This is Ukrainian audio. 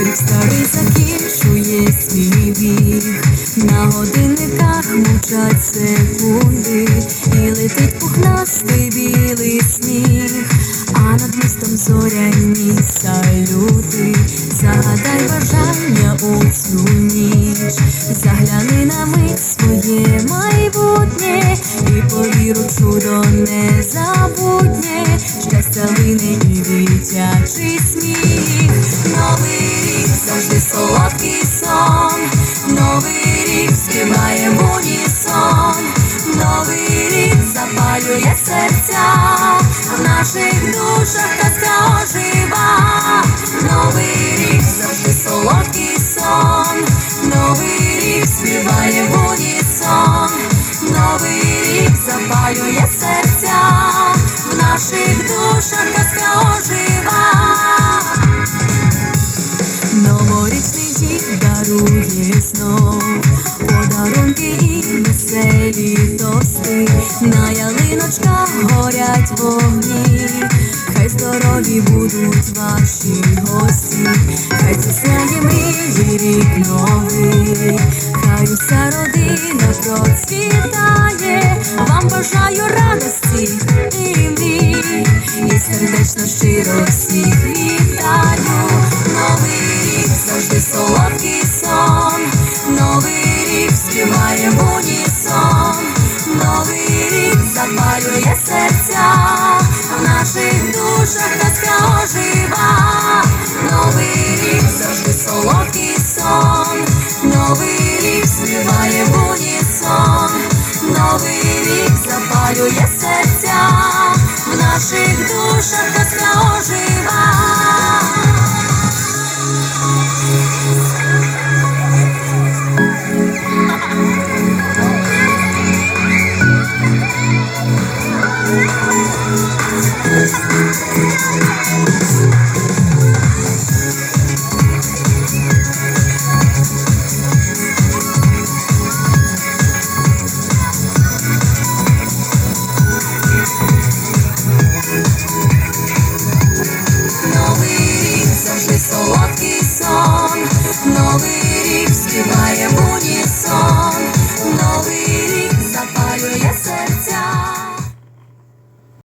рік старий закінчує свій вік, на годинниках мовчать секунди, і летить пухнастий білий сніг, а над містом зоряні салюти, загадай бажання у цю ніч, загляни на мить своє майбутнє, і повіру чудо незабутнє, щастя вини і дитячий сміх новий рік завжди солодкий сон, новий рік співає в унісон, новий рік запалює серця, в наших душах казка ожива, новий рік завжди солодкий сон, новий рік співає в унісон, новий рік запалює серця, в наших душах казка ожива. Дарує знов подарунки і веселі тости, на ялиночках горять вогні, хай здорові будуть ваші гості, хай цісняє мрії рік новий, хай уся родина процвітає, вам бажаю радості і мрій, і сердечно щиро всіх вітаю. Новий рік завжди солодкий Малює серця в наших душах казка ожива.